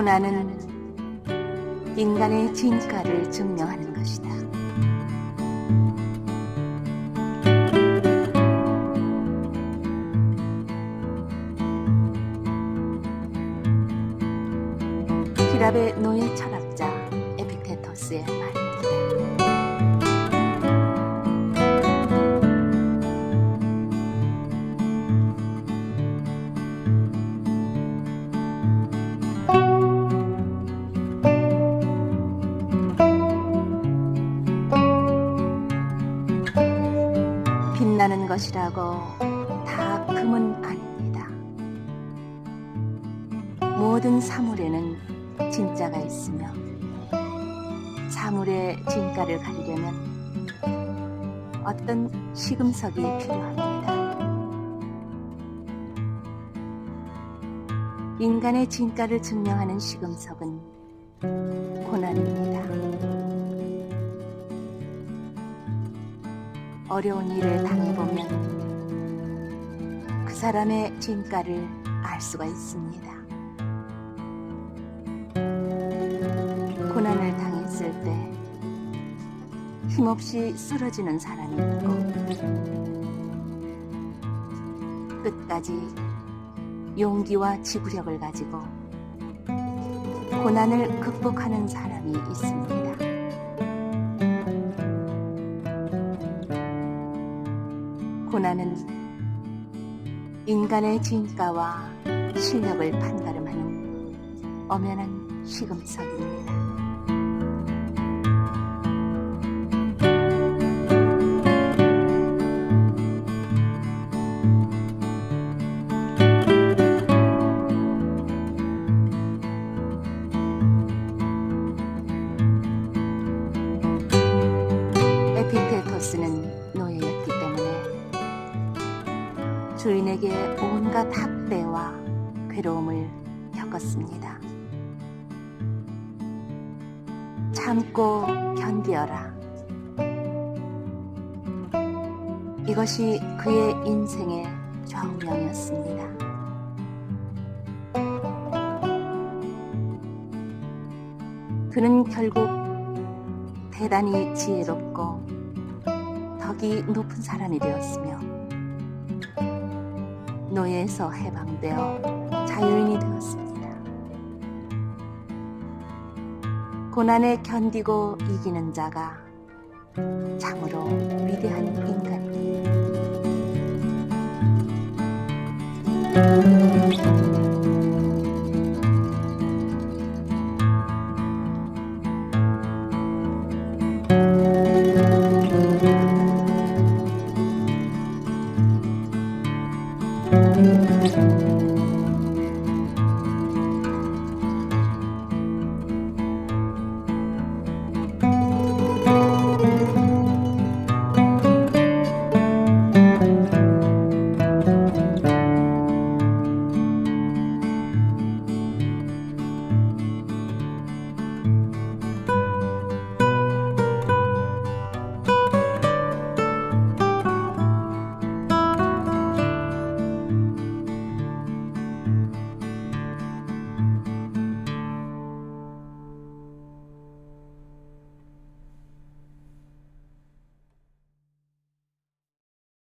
고난은 인간의 진가를 증명하는 것이다. 히랍의 노예 철학자 에피테토스의 것이라고 다 금은 아닙니다. 모든 사물에는 진짜가 있으며 사물의 진가를 가리려면 어떤 시금석이 필요합니다. 인간의 진가를 증명하는 시금석은 고난입니다. 어려운 일을 당해보면 그 사람의 진가를 알 수가 있습니다. 고난을 당했을 때 힘없이 쓰러지는 사람이 있고 끝까지 용기와 지구력을 가지고 고난을 극복하는 사람이 있습니다. 고난은 인간의 진가와 실력을 판가름하는 엄연한 시금석입니다. 에피테토스는 때문에 주인에게 온갖 학대와 괴로움을 겪었습니다. 참고 견디어라. 이것이 그의 인생의 좌우명이었습니다. 그는 결국 대단히 지혜롭고 덕이 높은 사람이 되었으며 노예에서 해방되어 자유인이 되었습니다. 고난에 견디고 이기는 자가 참으로 위대한 인간입니다.